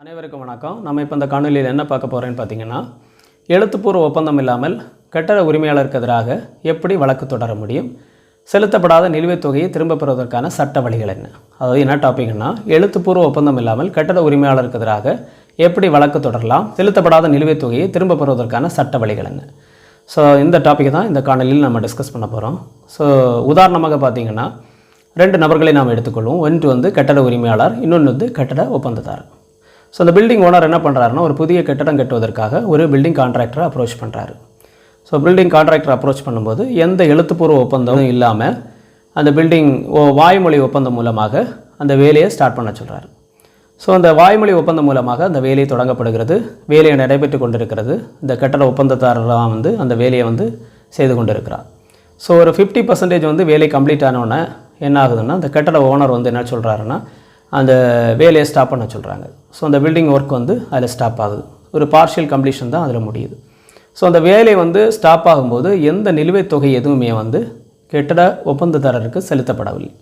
அனைவருக்கும் வணக்கம். நம்ம இப்போ இந்த காணொலியில் என்ன பார்க்க போகிறேன்னு பார்த்தீங்கன்னா எழுத்துப்பூர்வ ஒப்பந்தம் இல்லாமல் கட்டட உரிமையாளருக்கு எதிராக எப்படி வழக்கு தொடர முடியும்? செலுத்தப்படாத நிலுவைத் தொகையை திரும்பப் பெறுவதற்கான சட்ட வழிகள் என்ன? அதாவது என்ன டாபிக்னா எழுத்துப்பூர்வ ஒப்பந்தம் இல்லாமல் கட்டட உரிமையாளருக்கு எதிராக எப்படி வழக்கு தொடரலாம்? செலுத்தப்படாத நிலுவைத் தொகையை திரும்பப் பெறுவதற்கான சட்ட வழிகள் என்ன? ஸோ இந்த டாப்பிக் தான் இந்த காணொலியில் நம்ம டிஸ்கஸ் பண்ண போகிறோம் ஸோ உதாரணமாக பார்த்தீங்கன்னா ரெண்டு நபர்களை நாம் எடுத்துக்கொள்வோம். ஒன்று வந்து கட்டட உரிமையாளர் இன்னொன்று வந்து கட்டட ஒப்பந்ததாரர். ஸோ அந்த பில்டிங் ஓனர் என்ன பண்ணுறாருன்னா ஒரு புதிய கட்டடம் கட்டுவதற்காக ஒரு பில்டிங் கான்ட்ராக்டரை அப்ரோச் பண்ணுறாரு ஸோ பில்டிங் கான்ட்ராக்டர் அப்ரோச் பண்ணும்போது எந்த எழுத்துப்பூர்வ ஒப்பந்தமும் இல்லாமல் அந்த பில்டிங் ஓ வாய்மொழி ஒப்பந்தம் மூலமாக அந்த வேலையை ஸ்டார்ட் பண்ண சொல்கிறாரு ஸோ அந்த வாய்மொழி ஒப்பந்தம் மூலமாக அந்த வேலையை தொடங்கப்படுகிறது. வேலையை நடைபெற்று கொண்டிருக்கிறது. இந்த கட்டட ஒப்பந்ததாரர்லாம் வந்து அந்த வேலையை வந்து செய்து கொண்டிருக்கிறார். ஸோ ஒரு ஃபிஃப்டி பர்சன்டேஜ் வந்து வேலை கம்ப்ளீட் ஆனோடனே என்ன ஆகுதுன்னா அந்த கட்டட ஓனர் வந்து என்ன சொல்கிறாருன்னா அந்த வேலையை ஸ்டாப் பண்ண சொல்கிறாங்க ஸோ அந்த பில்டிங் ஒர்க் வந்து அதில் ஸ்டாப் ஆகுது. ஒரு பார்ஷியல் கம்ப்ளீஷன் தான் அதில் முடியுது. ஸோ அந்த வேலை வந்து ஸ்டாப் ஆகும்போது எந்த நிலுவைத் தொகை எதுவுமே வந்து கெட்டட ஒப்பந்ததாரருக்கு செலுத்தப்படவில்லை.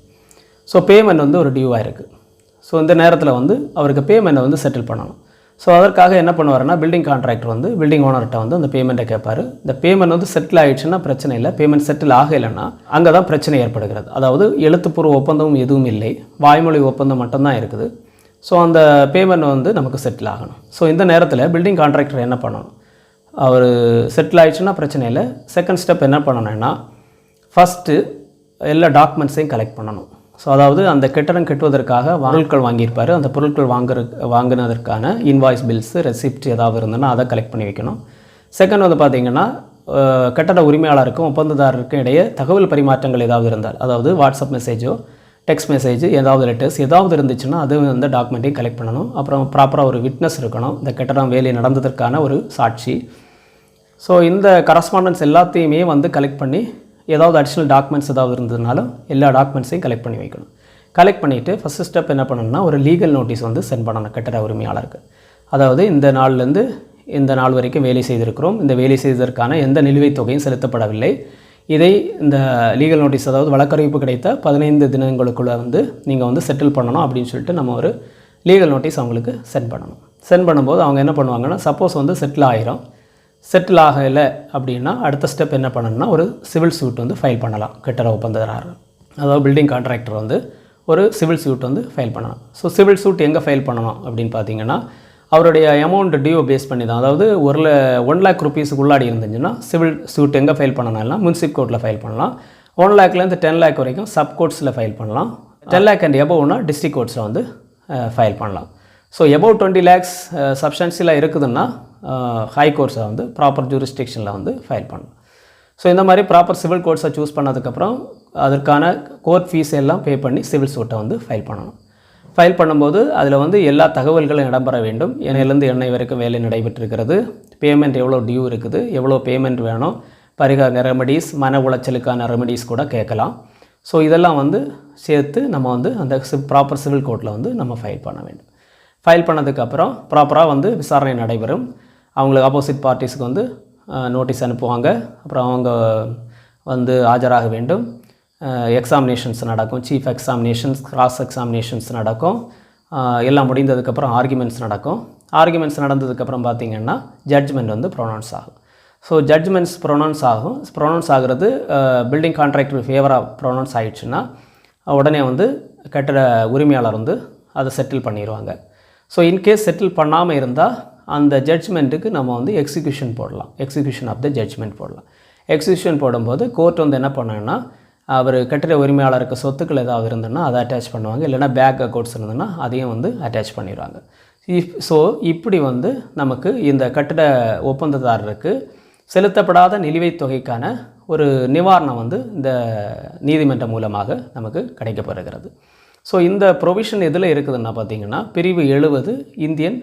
ஸோ பேமெண்ட் வந்து ஒரு டியூவாக இருக்குது ஸோ இந்த நேரத்தில் வந்து அவருக்கு பேமெண்ட்டை வந்து செட்டில் பண்ணணும். ஸோ அதற்காக என்ன பண்ணுவார்னா பில்டிங் கான்ட்ராக்டர் வந்து பில்டிங் ஓனர்கிட்ட வந்து அந்த பேமெண்ட்டை கேட்பாரு. இந்த பேமெண்ட் வந்து செட்டில் ஆகிடுச்சுன்னா பிரச்சனை இல்லை. பேமெண்ட் செட்டில் ஆகலைன்னா அங்கே தான் பிரச்சனை ஏற்படுகிறது. அதாவது எழுத்துப்பூர்வ ஒப்பந்தம் எதுவும் இல்லை. வாய்மொழி ஒப்பந்தம் மட்டும்தான் இருக்குது. ஸோ அந்த பேமெண்ட் வந்து நமக்கு செட்டில் ஆகணும். ஸோ இந்த நேரத்தில் பில்டிங் கான்ட்ராக்டர் என்ன பண்ணணும்? அவர் செட்டில் ஆகிடுச்சுன்னா பிரச்சனை இல்லை. செகண்ட் ஸ்டெப் என்ன பண்ணணும்னா ஃபஸ்ட்டு எல்லா டாக்குமெண்ட்ஸையும் கலெக்ட் பண்ணணும். ஸோ அதாவது அந்த கட்டடம் கட்டுவதற்காக பொருட்கள் வாங்கியிருப்பார். அந்த பொருட்கள் வாங்குற வாங்கினதற்கான இன்வாய்ஸ் பில்ஸு ரெசிப்ட் ஏதாவது இருந்ததுன்னா அதை கலெக்ட் பண்ணி வைக்கணும். செகண்ட் வந்து பார்த்திங்கன்னா கட்டட உரிமையாளருக்கும் ஒப்பந்ததாரருக்கும் இடையே தகவல் பரிமாற்றங்கள் ஏதாவது இருந்தால் அதாவது வாட்ஸ்அப் மெசேஜோ டெக்ஸ்ட் மெசேஜ் ஏதாவது லெட்டர்ஸ் ஏதாவது இருந்துச்சுன்னா அது வந்து டாக்குமெண்ட்டையும் கலெக்ட் பண்ணணும். அப்புறம் ப்ராப்பராக ஒரு விட்னஸ் இருக்கணும். இந்த கட்டடம் வேலை நடந்ததற்கான ஒரு சாட்சி. ஸோ இந்த கரஸ்பாண்டன்ஸ் எல்லாத்தையுமே வந்து கலெக்ட் பண்ணி ஏதாவது அடிஷ்னல் டாக்குமெண்ட்ஸ் ஏதாவது இருந்ததுனாலும் எல்லா டாக்குமெண்ட்ஸையும் கலெக்ட் பண்ணி வைக்கணும். கலெக்ட் பண்ணிவிட்டு ஃபஸ்ட்டு ஸ்டெப் என்ன பண்ணணும்னா ஒரு லீகல் நோட்டீஸ் வந்து சென்ட் பண்ணணும் கட்டட உரிமையாளருக்கு. அதாவது இந்த நாள்லேருந்து இந்த நாள் வரைக்கும் வேலை செய்திருக்கிறோம். இந்த வேலை செய்ததற்கான எந்த நிலுவைத் தொகையும் செலுத்தப்படவில்லை. இதை இந்த லீகல் நோட்டீஸ் அதாவது வழக்கறிவிப்பு கிடைத்த பதினைந்து தினங்களுக்குள்ளே வந்து நீங்கள் வந்து செட்டில் பண்ணணும் அப்படின்னு சொல்லிட்டு நம்ம ஒரு லீகல் நோட்டீஸ் அவங்களுக்கு சென்ட் பண்ணணும். சென்ட் பண்ணும்போது அவங்க என்ன பண்ணுவாங்கன்னா சப்போஸ் வந்து செட்டில் ஆயிரும். செட்டில் ஆகலை அப்படின்னா அடுத்த ஸ்டெப் என்ன பண்ணணும்னா ஒரு சிவில் சூட் வந்து ஃபைல் பண்ணலாம். கட்டட ஒப்பந்ததாரர். அதாவது பில்டிங் கான்ட்ராக்டர் வந்து ஒரு சிவில் சூட் வந்து ஃபைல் பண்ணலாம். ஸோ சிவில் சூட் எங்கே ஃபைல் பண்ணணும் அப்படின்னு பார்த்தீங்கன்னா அவருடைய அமௌண்ட் டியூ பேஸ் பண்ணி தான். அதாவது ஒரு ஒன் லேக் ருபீஸுக்கு உள்ளாடி இருந்துச்சுன்னா சிவில் சூட் எங்கே ஃபைல் பண்ணணும்னா முன்சிப் கோர்ட்டில் ஃபைல் பண்ணலாம். ஒன் லேக்லேருந்து டென் லேக் வரைக்கும் சப் கோர்ட்ஸில் ஃபைல் பண்ணலாம். டென் லேக் அண்ட் எபோவ்னா டிஸ்ட்ரிக் கோர்ட்ஸில் வந்து ஃபைல் பண்ணலாம். ஸோ எபோவ் டுவெண்ட்டி லேக்ஸ் சப்ஸ்டன்ஷியலாக இருக்குதுன்னா ஹை கோர்ட்ஸை வந்து ப்ராப்பர் ஜூரிஸ்டிக்ஷனில் வந்து ஃபைல் பண்ணலாம் ஸோ இந்த மாதிரி ப்ராப்பர் சிவில் கோர்ட்ஸை சூஸ் பண்ணதுக்கப்புறம் அதற்கான கோர்ட் ஃபீஸ் எல்லாம் பே பண்ணி சிவில் சூட்டை வந்து ஃபைல் பண்ணணும். ஃபைல் பண்ணும்போது அதில் வந்து எல்லா தகவல்களும் இடம்பெற வேண்டும். என்னையிலேருந்து எண்ணெய் வரைக்கும் வேலை நடைபெற்றிருக்கிறது. பேமெண்ட் எவ்வளோ டியூ இருக்குது எவ்வளோ பேமெண்ட் வேணும் பரிகார ரெமடிஸ் மன உளைச்சலுக்கான ரெமடிஸ் கூட கேட்கலாம். ஸோ இதெல்லாம் வந்து சேர்த்து நம்ம வந்து அந்த ப்ராப்பர் சிவில் கோர்ட்டில் வந்து நம்ம ஃபைல் பண்ண வேண்டும். ஃபைல் பண்ணதுக்கப்புறம் ப்ராப்பராக வந்து விசாரணை நடைபெறும். அவங்களுக்கு ஆப்போசிட் பார்ட்டிஸ்க்கு வந்து நோட்டீஸ் அனுப்புவாங்க. அப்புறம் அவங்க வந்து ஆஜராக வேண்டும். எக்ஸாமினேஷன்ஸ் நடக்கும். சீஃப் எக்ஸாமினேஷன்ஸ் கிராஸ் எக்ஸாமினேஷன்ஸ் நடக்கும். எல்லாம் முடிந்ததுக்கப்புறம் ஆர்குமெண்ட்ஸ் நடக்கும். ஆர்குமெண்ட்ஸ் நடந்ததுக்கப்புறம் பார்த்தீங்கன்னா ஜட்ஜ்மெண்ட் வந்து ப்ரொனவுன்ஸ் ஆகும். ஸோ ஜட்ஜ்மெண்ட்ஸ் ப்ரொனவுன்ஸ் ஆகும். ப்ரொனவுன்ஸ் ஆகிறது பில்டிங் கான்ட்ராக்டர் ஃபேவராக ப்ரொனவுன்ஸ் ஆகிடுச்சுன்னா உடனே வந்து கட்டட உரிமையாளர் வந்து அதை செட்டில் பண்ணிடுவாங்க ஸோ இன்கேஸ் செட்டில் பண்ணாமல் இருந்தால் அந்த ஜட்ஜ்மெண்ட்டுக்கு நம்ம வந்து எக்ஸிக்யூஷன் போடலாம். எக்ஸிக்யூஷன் ஆஃப் த ஜட்ஜ்மெண்ட் போடலாம். எக்ஸிக்யூஷன் போடும்போது கோர்ட் வந்து என்ன பண்ணணும்னா அவர் கட்டிட உரிமையாளருக்கு சொத்துக்கள் ஏதாவது இருந்ததுன்னா அதை அட்டாச் பண்ணுவாங்க. இல்லைன்னா பேக் அக்கௌண்ட்ஸ் இருந்ததுன்னா அதையும் வந்து அட்டாச் பண்ணிடுவாங்க. ஸோ இப்படி வந்து நமக்கு இந்த கட்டிட ஒப்பந்ததாரருக்கு செலுத்தப்படாத நிலுவைத் தொகைக்கான ஒரு நிவாரணம் வந்து இந்த நீதிமன்றம் மூலமாக நமக்கு கிடைக்கப்பெறுகிறது ஸோ இந்த ப்ரொவிஷன் எதில் இருக்குதுன்னா பார்த்தீங்கன்னா பிரிவு எழுபது Indian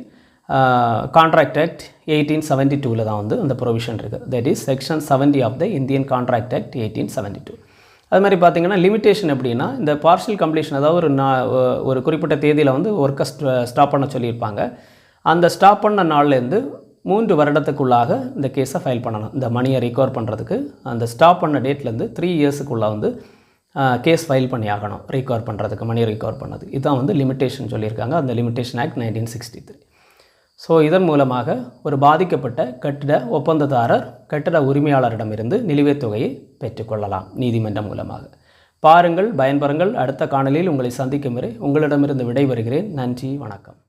contract act eighteen seventy டூவில் தான் வந்து அந்த ப்ரொவிஷன் இருக்குது that is section seventy of the Indian contract act eighteen seventy two அது மாதிரி பார்த்தீங்கன்னா லிமிட்டேஷன் எப்படின்னா இந்த பார்ஷியல் கம்ப்ளீஷன் அதாவது ஒரு நா ஒரு குறிப்பிட்ட தேதியில் வந்து ஒர்க்கை ஸ்டாப் பண்ண சொல்லியிருப்பாங்க. அந்த ஸ்டாப் பண்ண நாள்லேருந்து மூன்று வருடத்துக்குள்ளாக இந்த கேஸை ஃபைல் பண்ணணும். இந்த மணியை ரிகவர் பண்ணுறதுக்கு அந்த ஸ்டாப் பண்ண டேட்லேருந்து த்ரீ இயர்ஸுக்குள்ளே வந்து கேஸ் ஃபைல் பண்ணி ஆகணும். ரிகவர் பண்ணுறதுக்கு மணி ரிகவர் பண்ணது. இதுதான் வந்து லிமிட்டேஷன் சொல்லியிருக்காங்க. அந்த limitation act nineteen sixty three so இதன் மூலமாக ஒரு பாதிக்கப்பட்ட கட்டிட ஒப்பந்ததாரர் கட்டிட உரிமையாளரிடமிருந்து நிலுவைத் தொகையை பெற்றுக்கொள்ளலாம் நீதிமன்றம் மூலமாக. பாருங்கள் பயன்பெறுங்கள். அடுத்த காணலில் உங்களை சந்திக்கும் வரை உங்களிடமிருந்து விடைபெறுகிறேன். நன்றி வணக்கம்.